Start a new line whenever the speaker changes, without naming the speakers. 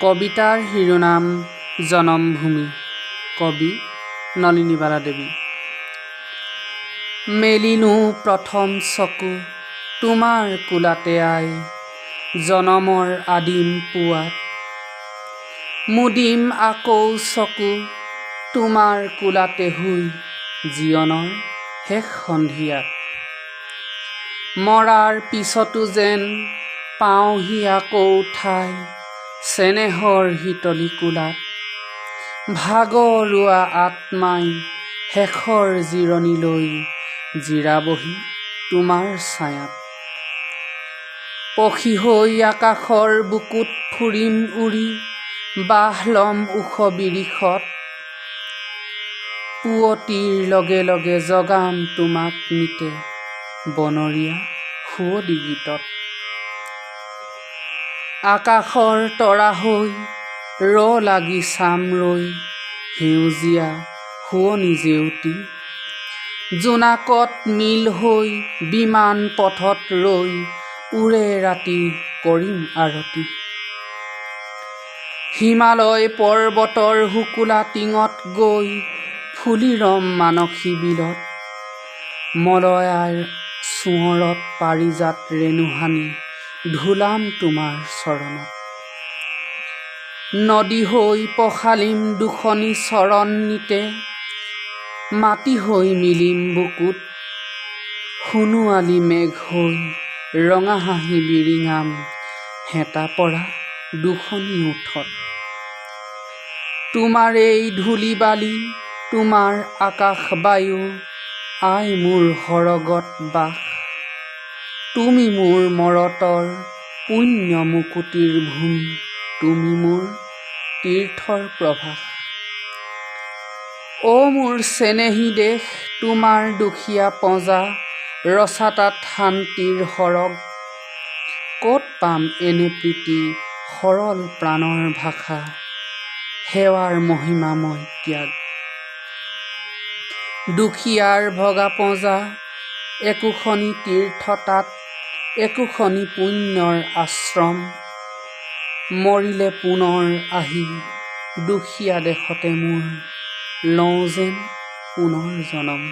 কবিতাৰ শিৰোনাম জনমভূমি কবি নলিনীবালা দেৱী। মেলিনো প্ৰথম চকু তোমাৰ কোলাতে আই জনমৰ আদিম পুৱাত। মুদিম আকৌ চকু তোমাৰ কোলাতে শুই জীৱনৰ শেষ সন্ধিয়াত। মৰাৰ পিছতো যেন পাওঁহি আকৌ ঠাই চেনেহৰ শীতলী কোলাত। ভাগৰুৱা আত্মাই শেষৰ জিৰণি লৈ জিৰাবহি তোমাৰ ছায়াত। পখী হৈ আকাশৰ বুকুত ফুৰিম উৰি বাহ ল'ম ওখ বিৰিখত পুৱতিৰ লগে লগে জগাম তোমাক নিতে বনৰীয়া সুৱদী গীতত। আকাশৰ তৰা হৈ ৰ লাগি চাম ৰৈ সেউজীয়া শুৱনি জেউতি। জোনাকত মিল হৈ বিমান পথত ৰৈ উৰে ৰাতি কৰিম আৰতি। হিমালয় পৰ্বতৰ শুকুলা টিঙত গৈ ফুলি ৰম মানসী বিলত। মলয়াৰ চোঁৱৰত পাৰিজাত ৰেণু সানি ধুলাম তোমাৰ চৰণত। নদী হৈ পখালিম দুখনি চৰণ নিতে মাটি হৈ মিলিম বুকুত সোণোৱালী মেঘ হৈ ৰঙা হাঁহি বিৰিঙাম হেতা পৰা দুখনি ওঠত তোমাৰ এই ধূলি বালি তোমাৰ আকাশ বায়ু আই মোৰ সৰগত বাস। তুমি মোৰ মৰতৰ পুণ্য মুকুতিৰ ভূমি তুমি মোৰ তীৰ্থৰ প্ৰভাস। অ' মোৰ চেনেহী দেশ তোমাৰ দুখীয়া পঁজা ৰচা তাত শান্তিৰ সৰগ। ক'ত পাম এনে প্ৰীতি সৰল প্ৰাণৰ ভাষা? সেৱাৰ মহিমাময় ত্যাগ। দুখীয়াৰ ভগা পঁজা একোখনি তীৰ্থ তাত একোখনি পুণ্যৰ আশ্ৰম মৰিলে পুনৰ আহি দুখীয়া দেশতে মোৰ লওঁ যেন পুনৰ জনম।